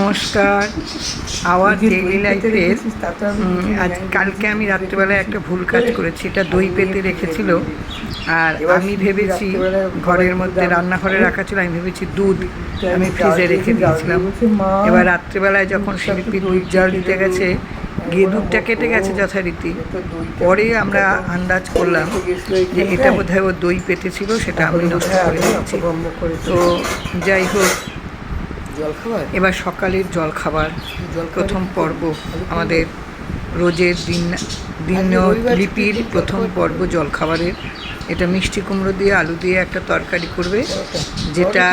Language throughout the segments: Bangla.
নমস্কার। আওয়াজ ডেইলি লাইফের আজ কালকে আমি রাত্রিবেলায় একটা ভুল কাজ করেছি এটা দই পেতে রেখেছিল। আর আমি ভেবেছি ঘরের মধ্যে রান্নাঘরে রাখা ছিল আমি ভেবেছি দুধ আমি ফ্রিজে রেখে দিয়েছিলাম। এবার রাত্রিবেলায় যখন শিল্পী দুধ জল দিতে গেছে গিয়ে দুধটা কেটে গেছে যথারীতি। পরে আমরা আন্দাজ করলাম যে এটা বোধহয় ও দই পেতে ছিল সেটা আমি নষ্ট করে দিয়েছি তো যাই হোক জলখাবার? এবার সকালের জলখাবার প্রথম পর্ব আমাদের রোজের দিন দিন লিপির প্রথম পর্ব জলখাবারের। এটা মিষ্টি কুমড়ো দিয়ে আলু দিয়ে একটা তরকারি করবে যেটা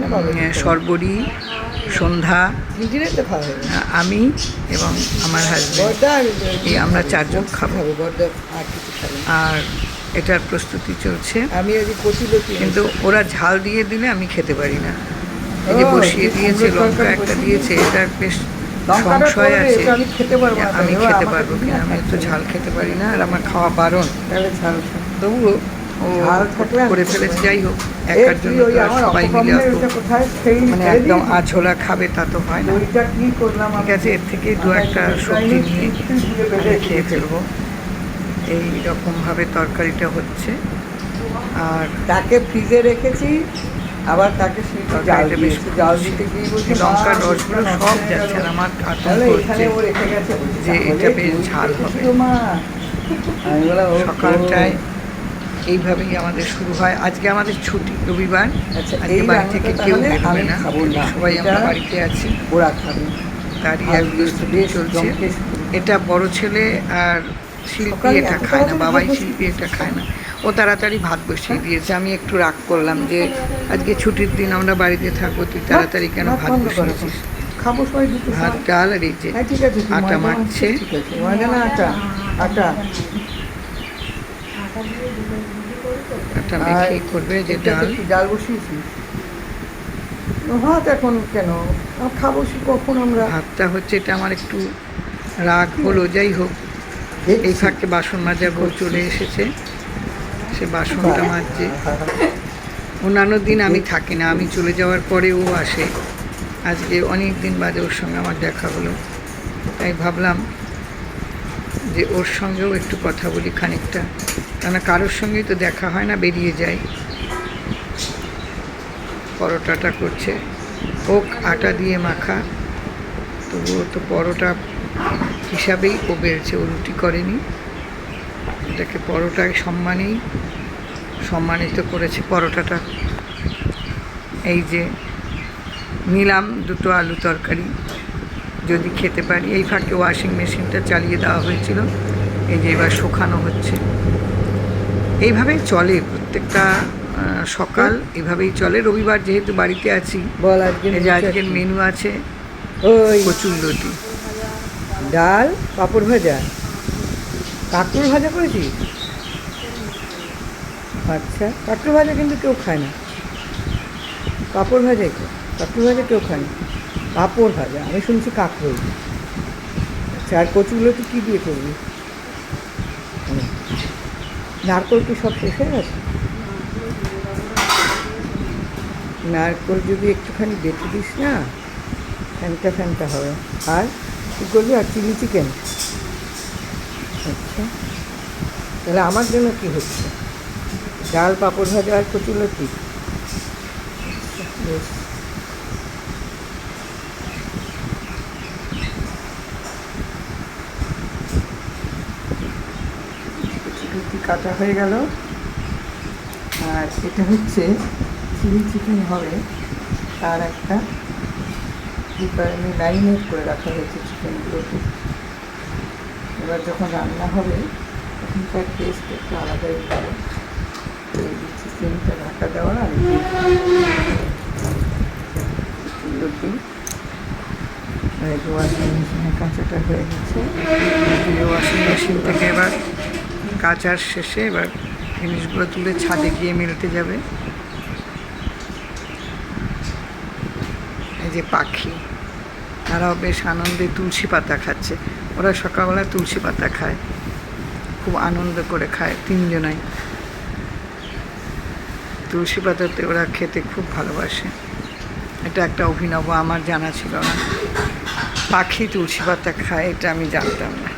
না উম, সর্বরী সন্ধ্যা আমি এবং আমার হাজব্যান্ড আমরা চারজন খাব। আর এটার প্রস্তুতি চলছে। আমি কিন্তু ওরা ঝাল দিয়ে দিলে আমি খেতে পারি না। এই যে বসিয়ে দিয়েছে লঙ্কা একটা দিয়েছে এটা বেশ সংশয় আছে। আমি খেতে পারব না, আমি খেতে পারব কিনা আমি তো ঝাল খেতে পারি না আর আমার খাওয়া বারণ। তাহলে ছাড় তবুও ও ঝাল করে ফেলেছে যাই হোক একার জন্য সবাই মিলে মানে একদম আঝোলা খাবে তা তো হয় না। ঠিক আছে এর থেকে দু একটা সবজি নিয়ে খেয়ে ফেলব। এই রকমভাবে তরকারিটা হচ্ছে। আর তাকে ফ্রিজে রেখেছি আবার তাকে সেই জাল দিয়েছি। জাল দিতে গিয়ে বলছে লঙ্কার রসগুলো সব যাচ্ছে আর আমার আতঙ্ক হচ্ছে ও রেখে গেছে বলছে, যে এটা বেশ ঝাল হবে। তো মা আমি বললাম "ও, সকালটায় এইভাবেই আমাদের শুরু হয়। আজকে আমাদের ছুটি রবিবার। আচ্ছা, আজকে এই বাড়ি থেকে কেউ বেরোবে না। সবাই আমরা বাড়িতে আছি। ওরা খাবে। তারই এক চলছে। এটা বড় ছেলে আর শিল্পী এটা খায় না বাবাই শিল্পী এটা খায় না। ও তাড়াতাড়ি ভাত বসিয়ে দিয়েছে। আমি একটু রাগ করলাম যে আজকে ছুটির দিন আমরা বাড়িতে থাকব তুই তাড়াতাড়ি কেন ভাত বসিয়েছিস খাব সবাই দুটো ভাত ডাল আর এই যে হ্যাঁ ঠিক আছে আটা আটা করবে যে ডাল। ডাল বসিয়েছিস? ভাত এখন কেন? খাব কখন আমরা? ভাতটা হচ্ছে এটা আমার একটু রাগ হলো যাই হোক। এই ফাঁকে বাসন মাজা বউ চলে এসেছে। সে বাসনটা মাজছে। অন্যান্য দিন আমি থাকি না, আমি চলে যাওয়ার পরে ও আসে। আজকে অনেক দিন বাদে ওর সঙ্গে আমার দেখা হলো। তাই ভাবলাম যে ওর সঙ্গেও একটু কথা বলি খানিকটা। কেননা কারোর সঙ্গেই তো দেখা হয় না, বেরিয়ে যায়। পরোটাটা করছে। হোক, আটা দিয়ে মাখা। তবুও তো পরোটা হিসাবেই ও বেড়েছে ও রুটি করেনি। এটাকে পরোটায় সম্মানেই সম্মানিত করেছে পরোটাটা। এই যে নিলাম দুটো আলু তরকারি যদি খেতে পারি। এই ফাঁকে ওয়াশিং মেশিনটা চালিয়ে দেওয়া হয়েছিল এই যে এবার শুকানো হচ্ছে। এইভাবেই চলে প্রত্যেকটা সকাল এভাবেই চলে। রবিবার যেহেতু বাড়িতে আছি বল আজকে আজকের মেনু আছে ওই কচুর লতি। ডাল, পাঁপড় ভাজা। কাঁকড় ভাজা করেছিস? আচ্ছা কাঁকড় ভাজা কিন্তু কেউ খায় না। পাঁপড় ভাজাই কাঁকড় ভাজা কেউ খায় না। পাঁপড় ভাজা, আমি শুনছি কাঁকড়ই আচ্ছা আর কচুগুলো তুই কী দিয়ে করবি। নারকোল কি সব শেষ হয়ে গেছে? নারকোল যদি একটুখানি বেটে দিস না, ফ্যানটা ফ্যানটা হবে। আর? কী করবি আর চিলি চিকেন? আচ্ছা। তাহলে আমার জন্য কি হচ্ছে? ডাল, পাঁপড় ভাজা আর কচুলতি বেশ। কাটা হয়ে গেল। আর এটা হচ্ছে চিলি চিকেন হবে। তার একটা আমি ম্যারিনেট করে রাখা হয়েছে চিকেনগুলোকে এবার যখন রান্না হবে তখন তার টেস্ট একটু আলাদাই হবে। এই চিকেনটা ঢাকা দেওয়া আর লুটি আর ওয়াশিং মেশিনে কাঁচাটা হয়ে গেছে। ওয়াশিং মেশিন থেকে এবার কাচার শেষে এবার জিনিসগুলো তুলে ছাদে গিয়ে মেলতে যাবে। যে পাখি, তারাও বেশ আনন্দে তুলসী পাতা খাচ্ছে। ওরা সকালবেলা তুলসী পাতা খায়, খুব আনন্দ করে খায় তিনজনাই। তুলসী পাতাতে ওরা খেতে খুব ভালোবাসে। এটা একটা অভিনব, আমার জানা ছিল না। পাখি তুলসী পাতা খায়, এটা আমি জানতাম না।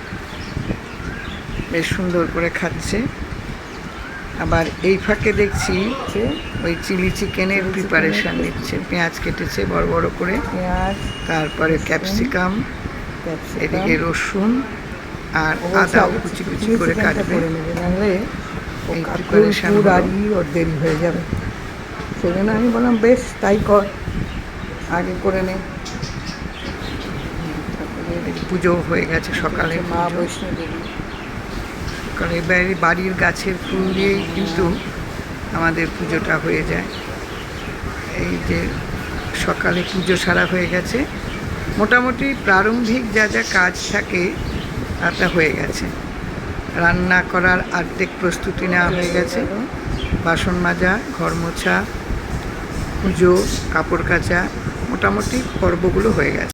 বেশ সুন্দর করে খাচ্ছে। আবার এই ফাঁকে দেখছি যে ওই চিলি চিকেনের প্রিপারেশন নিচ্ছে। পেঁয়াজ কেটেছে বড় বড় করে। পেঁয়াজ তারপরে ক্যাপসিকাম এদিকে রসুন আর আগে কুচি কুচি করে কাটবে। এই কাকুর preparation পুর হলো। আরই ওর দেরি হয়ে যাবে। সেই জন্য আমি বললাম বেশ তাই কর আগে করে নে। পুজো হয়ে গেছে সকালে মা। বৈষ্ণব দেবী। কারণ এবারে বাড়ির গাছের ফুল দিয়েই কিন্তু আমাদের পুজোটা হয়ে যায়। এই যে সকালে পুজো সারা হয়ে গেছে। মোটামুটি প্রারম্ভিক যা যা কাজ থাকে তা হয়ে গেছে। রান্না করার আর্ধেক প্রস্তুতি নেওয়া হয়ে গেছে। বাসন মাজা, ঘর মোছা, পুজো, কাপড় কাচা, মোটামুটি পর্বগুলো হয়ে গেছে।